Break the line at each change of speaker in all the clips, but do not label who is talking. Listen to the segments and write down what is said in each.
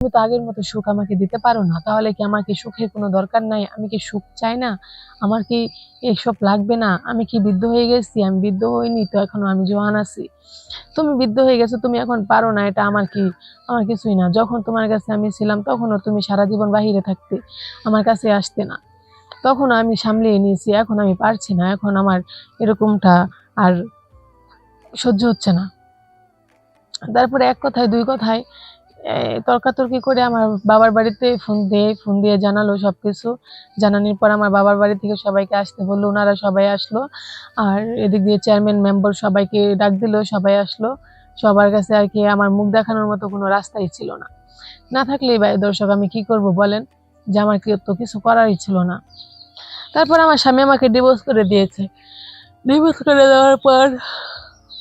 তুমি তো আগের মতো সুখ আমাকে দিতে পারো না। তাহলে কি আমার কি সুখের কোনো দরকার নাই? আমি কি সুখ চাই না? আমার কি এসব লাগবে না? আমি কি বৃদ্ধ হয়ে গেছি? আমি বৃদ্ধ হইনি তো এখনও আমি জোয়ান আছি। তুমি বৃদ্ধ হয়ে গেছো, তুমি এখন পারো না, এটা আমার কি, আমার কিছুই না। যখন তোমার কাছে আমি ছিলাম, তখনও তুমি সারা জীবন বাহিরে থাকতে আমার কাছে আসতে না। তখন আমি সামলিয়ে নিয়েছি, এখন আমি পারছি না। এখন আমার এরকমটা আর সহ্য হচ্ছে না। তারপরে এক কথায়, দুই কথায় তর্কাতর্কি করে আমার বাবার বাড়িতে ফোন দিয়ে ফোন দিয়ে জানালো সব কিছু জানানোর পর আমার বাবার বাড়ি থেকে সবাইকে আসতে বলল ওনারা সবাই আসলো। আর এদিক দিয়ে চেয়ারম্যান মেম্বার সবাইকে ডাক দিল, সবাই আসলো। সবার কাছে আর কি আমার মুখ দেখানোর মতো কোনো রাস্তাই ছিল না। না থাকলেই ভাই দর্শক, আমি কি করব বলেন? যে আমার তো কিছু করারই ছিল না। তারপর আমার স্বামী আমাকে ডিভোর্স করে দিয়েছে। ডিভোর্স করে দেওয়ার পর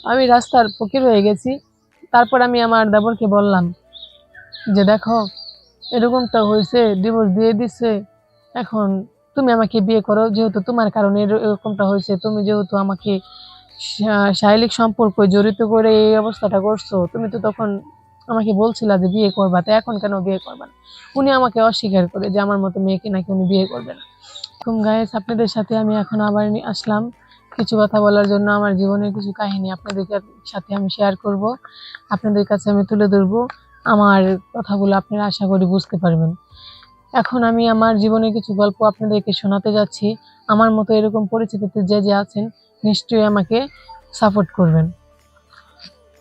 আমি রাস্তার ফকির হয়ে গেছি। তারপর আমি আমার দেবরকে বললাম যে দেখো, এরকমটা হয়েছে ডিভোর্স দিয়ে দিছে, এখন তুমি আমাকে বিয়ে করো, যেহেতু তোমার কারণে এরকমটা হয়েছে, তুমি যেহেতু আমাকে শারীরিক সম্পর্ক জড়িত করে এই অবস্থাটা করছ, তুমি তো তখন আমাকে বলছিলা যে বিয়ে করবা, তো এখন কেন বিয়ে করবা না? উনি আমাকে অস্বীকার করে যে আমার মতো মেয়েকে নাকি উনি বিয়ে করবে না। এরকম গায়েস আপনাদের সাথে আমি এখন আবার আসলাম। কিছু কথা বলার জন্য আমার জীবনের কিছু কাহিনী আপনাদের সাথে আমি শেয়ার করব। আপনাদের কাছে আমি তুলে ধরবো। আমার কথাগুলো আপনারা আশা করি বুঝতে পারবেন। এখন আমি আমার জীবনের কিছু গল্প আপনাদেরকে শোনাতে যাচ্ছি। আমার মতো এরকম পরিস্থিতিতে যে যে আছেন, নিশ্চয়ই আমাকে সাপোর্ট করবেন।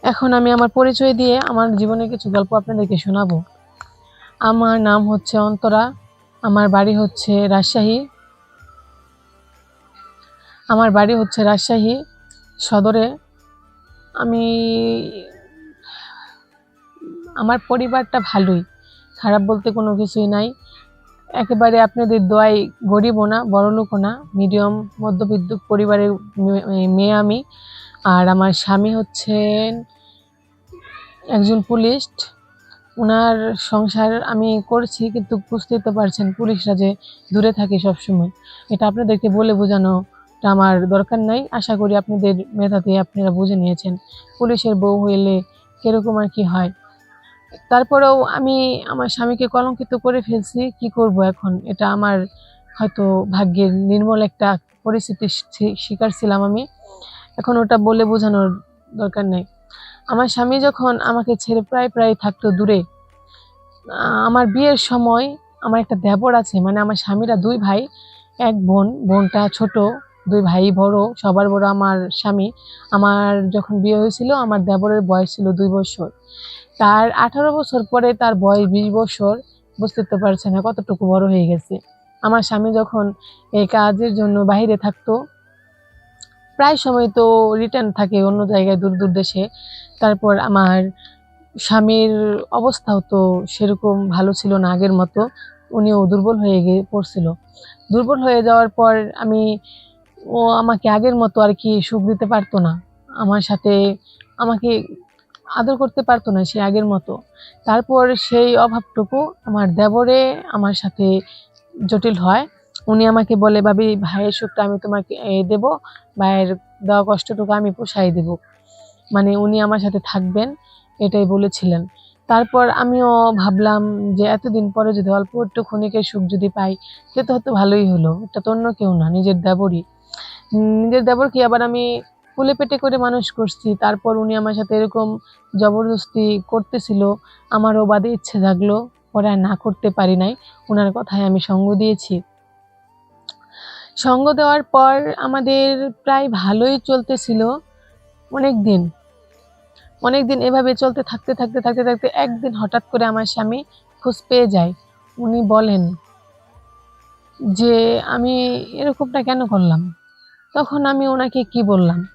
এখন আমি আমার পরিচয় দিয়ে আমার জীবনের কিছু গল্প আপনাদেরকে শোনাবো। আমার নাম হচ্ছে অন্তরা, আমার বাড়ি হচ্ছে রাজশাহী। আমার বাড়ি হচ্ছে রাজশাহী সদরে। আমি আমার পরিবারটা ভালোই, খারাপ বলতে কোনো কিছুই নাই। একেবারে আপনাদের দোয়াই গরিবও না বড়লোকও না, মিডিয়াম, মধ্যবিত্ত পরিবারের মেয়ে আমি। আর আমার স্বামী হচ্ছেন একজন পুলিশ। ওনার সংসার আমি করছি কিন্তু বুঝতেই তো পারছেন পুলিশরা যে দূরে থাকে সবসময়। এটা আপনাদেরকে বলে বোঝানোটা আমার দরকার নাই। আশা করি আপনাদের মেধাতে আপনারা বুঝে নিয়েছেন। পুলিশের বউ হইলে কীরকম আর কি হয়। তারপরেও আমি আমার স্বামীকে কলঙ্কিত করে ফেলছি, কি করব এখন? এটা আমার হয়তো ভাগ্যের নির্মল একটা পরিস্থিতির শি- শিকার ছিলাম আমি। এখন ওটা বলে বোঝানোর দরকার নেই। আমার স্বামী যখন আমাকে ছেড়ে প্রায় প্রায় থাকতো দূরে, আমার বিয়ের সময় আমার একটা দেবর আছে মানে আমার স্বামীরা দুই ভাই, এক বোন, বোনটা ছোট দুই ভাই বড়, সবার বড় আমার স্বামী। আমার যখন বিয়ে হয়েছিল, আমার দেবরের বয়স ছিল দুই বছর। তার আঠারো বছর পরে তার বয়স বিশ বছর, বুঝতে তো পারছে না কতটুকু বড় হয়ে গেছে। আমার স্বামী যখন এই কাজের জন্য বাইরে থাকতো, প্রায় সময় তো রিটার্ন থাকে অন্য জায়গায় দূর দূর দেশে। তারপর আমার স্বামীর অবস্থাও তো সেরকম ভালো ছিল না আগের মতো। উনিও দুর্বল হয়ে গিয়ে পড়ছিল। দুর্বল হয়ে যাওয়ার পর আমি ও আমাকে আগের মতো আর কি সুখ দিতে পারতো না। আমার সাথে আমাকে আদর করতে পারতো না সে আগের মতো। তারপর সেই অভাবটুকু আমার দেবরে আমার সাথে জটিল হয়। উনি আমাকে বলে, ভাবি, ভাইয়ের সুখটা আমি তোমাকে দেব। ভাইয়ের দেওয়া কষ্টটুকু আমি পোষাই দেব। মানে উনি আমার সাথে থাকবেন, এটাই বলেছিলেন। তারপর আমিও ভাবলাম যে এতদিন পরে যদি অল্প একটু ক্ষণিকের সুখ যদি পাই, সে তো হয়তো ভালোই হলো। এটা তো অন্য কেউ না, নিজের দেবরই। উম, দেবর কি আবার আমি ফুলে পেটে করে মানুষ করছি? তারপর উনি আমার সাথে এরকম জবরদস্তি করতেছিল আমারও বাদে ইচ্ছে থাকল পরে না করতে পারি নাই। ওনার কথায় আমি সঙ্গ দিয়েছি। সঙ্গ দেওয়ার পর আমাদের প্রায় ভালোই চলতেছিল অনেক দিন। অনেক দিন এভাবে চলতে থাকতে থাকতে থাকতে থাকতে একদিন হঠাৎ করে আমার স্বামী খোঁজ পেয়ে যায়। উনি বলেন যে আমি এরকমটা কেন করলাম? তখন আমি ওনাকে কি বললাম?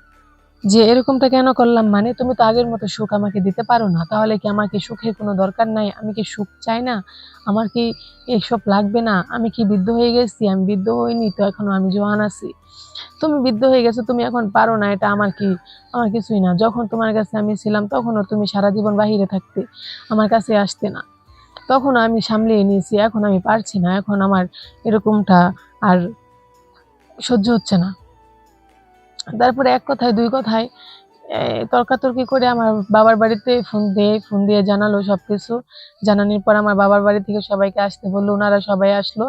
যে এরকমটা কেন করলাম? মানে তুমি তো আগের মতো সুখ আমাকে দিতে পারো না। তাহলে কি আমাকে সুখের কোনো দরকার নাই? আমি কি সুখ চাই না? আমার কি এসব লাগবে না? আমি কি বৃদ্ধ হয়ে গেছি? আমি বৃদ্ধ হইনি তো এখনও আমি জোয়ান আছি। তুমি বৃদ্ধ হয়ে গেছো, তুমি এখন পারো না, এটা আমার কি? আমার কিছুই না। যখন তোমার কাছে আমি ছিলাম, তখনও তুমি সারা জীবন বাহিরে থাকতে আমার কাছে আসতে না। তখন আমি সামলিয়ে নিয়েছি, এখন আমি পারছি না। এখন আমার এরকমটা আর সহ্য হচ্ছে না। তারপরে এক কথায়, দুই কথায় তর্কাতর্কি করে আমার বাবার বাড়িতে ফোন দিয়ে ফোন দিয়ে জানালো সব কিছু জানানোর পর আমার বাবার বাড়ি থেকে সবাইকে আসতে বলল ওনারা সবাই আসলো।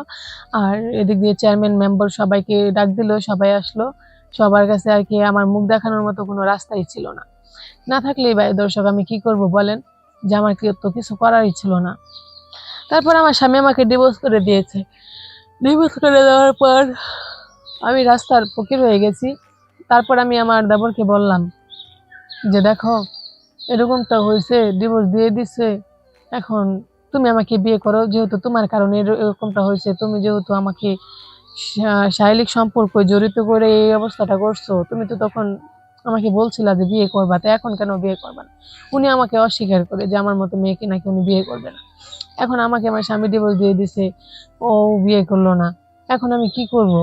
আর এদিক দিয়ে চেয়ারম্যান মেম্বার সবাইকে ডাক দিল, সবাই আসলো। সবার কাছে আর কি আমার মুখ দেখানোর মতো কোনো রাস্তাই ছিল না। না থাকলেই ভাই দর্শক, আমি কি করব বলেন? যে আমার কি তো কিছু করারই ছিল না। তারপর আমার স্বামী আমাকে ডিভোর্স করে দিয়েছে। ডিভোর্স করে দেওয়ার পর আমি রাস্তার ফকির হয়ে গেছি। তারপর আমি আমার দেবরকে বললাম যে, দেখো, এরকমটা হয়েছে ডিভোর্স দিয়ে দিছে। এখন তুমি আমাকে বিয়ে করো, যেহেতু তোমার কারণে এরকমটা হয়েছে, তুমি যেহেতু আমাকে শারীরিক সম্পর্ক জড়িত করে এই অবস্থাটা করছ, তুমি তো তখন আমাকে বলছিলা যে বিয়ে করবা, তো এখন কেন বিয়ে করবা না? উনি আমাকে অস্বীকার করে যে, আমার মতো মেয়েকে নাকি উনি বিয়ে করবে না? এখন আমাকে আমার স্বামী ডিভোর্স দিয়ে দিছে, ও বিয়ে করল না। এখন আমি কি করব?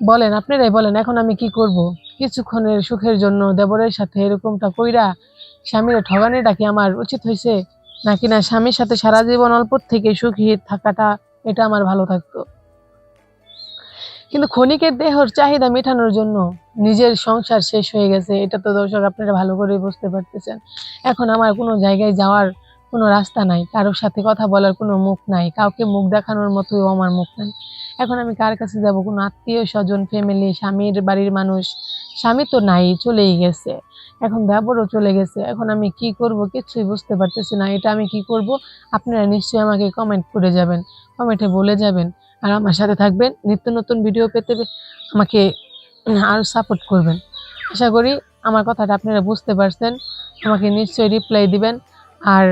বলেন, আপনারাই বলেন, এখন আমি কি করব? কিছুক্ষণের সুখের জন্য দেবরের সাথে এরকমটা কইরা স্বামীর ঠগানিটা কি আমার উচিত হয়েছে নাকি না স্বামীর সাথে সারা জীবন অল্প থেকে সুখী থাকাটা এটা আমার ভালো থাকতো? কিন্তু ক্ষণিকের দেহর চাহিদা মেটানোর জন্য নিজের সংসার শেষ হয়ে গেছে, এটা তো দর্শক আপনারা ভালো করে বুঝতে পারতেছেন। এখন আমার কোনো জায়গায় যাওয়ার কোনো রাস্তা নাই, কারোর সাথে কথা বলার কোনো মুখ নাই, কাউকে মুখ দেখানোর মতোই আমার মুখ নাই। এখন আমি কার কাছে যাব? কোনো আত্মীয়, স্বজন ফ্যামিলি স্বামীর বাড়ির মানুষ? স্বামী তো নাই, চলেই গেছে। এখন দেবরও চলে গেছে। এখন আমি কি করব? কিছুই বুঝতে পারতেছি না। এটা আমি কি করব? আপনারা নিশ্চয়ই আমাকে কমেন্ট করে যাবেন। কমেন্টে বলে যাবেন। আর আমার সাথে থাকবেন। নিত্য নতুন ভিডিও পেতে আমাকে আরও সাপোর্ট করবেন। আশা করি আমার কথাটা আপনারা বুঝতে পারছেন। আমাকে নিশ্চয়ই রিপ্লাই দিবেন। আর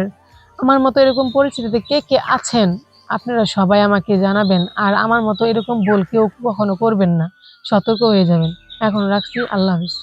আমার মতো এরকম পরিস্থিতিতে কে কে আছেন? আপনারা সবাই আমাকে জানাবেন। আর আমার মতো এরকম বল কেউ কখনো করবেন না। সতর্ক হয়ে যাবেন। এখন রাখছি আল্লাহ হাফিজ।